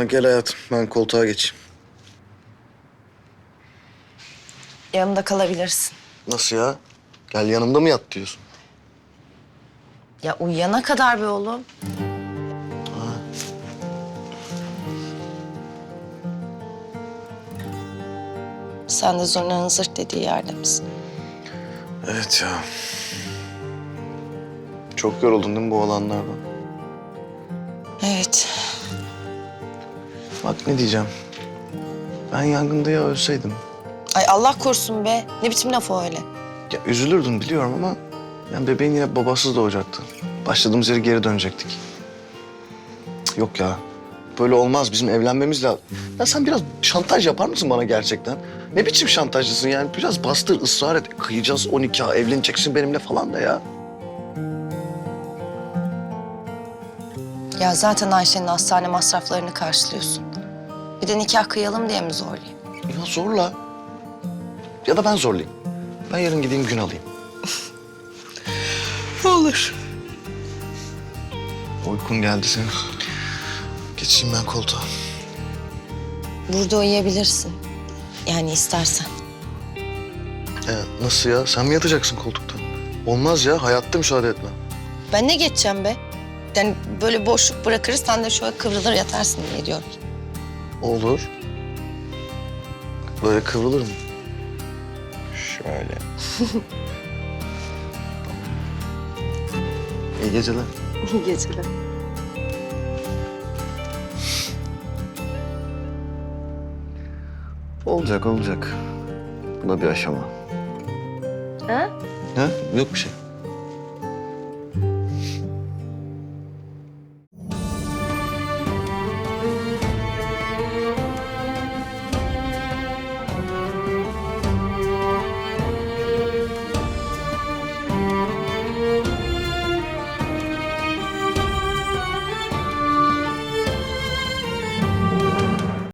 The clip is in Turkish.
Ha, gel hayatım ben koltuğa geçeyim. Yanımda kalabilirsin. Nasıl ya? Gel yanımda mı yat diyorsun? Ya uyuyana kadar be oğlum. Sen de Zurna'nın zırt dediği yerde misin? Evet ya. Çok yoruldun değil mi bu olanlardan? Evet. Bak ne diyeceğim. Ben yangında ya ölseydim. Ay Allah korusun be. Ne biçim laf o öyle? Ya üzülürdün biliyorum ama... Yani bebeğin yine babasız doğacaktı. Başladığımız yere geri dönecektik. Yok ya. Böyle olmaz. Bizim evlenmemiz lazım. Ya sen biraz şantaj yapar mısın bana gerçekten? Ne biçim şantajcısın yani? Biraz bastır, ısrar et. Kıyacağız 12 ay, evleneceksin benimle falan da ya. Ya zaten Ayşe'nin hastane masraflarını karşılıyorsun. Bir de nikah kıyalım diye mi zorlayayım? Ya zorla. Ya da ben zorlayayım. Ben yarın gideyim gün alayım. Olur. Uykun geldi senin. Geçeyim ben koltuğa. Burada uyuyabilirsin. Yani istersen. E, nasıl ya? Sen mi yatacaksın koltukta? Olmaz ya. Hayatta müsaade etmem. Ben ne geçeceğim be? Yani böyle boşluk bırakırız sen de şöyle kıvrılır yatarsın diye diyorum. Olur. Böyle kıvrılır mı? Şöyle. İyi geceler. İyi geceler. Olacak olacak. Bu da bir aşama. Ha? Ha? Yok bir şey.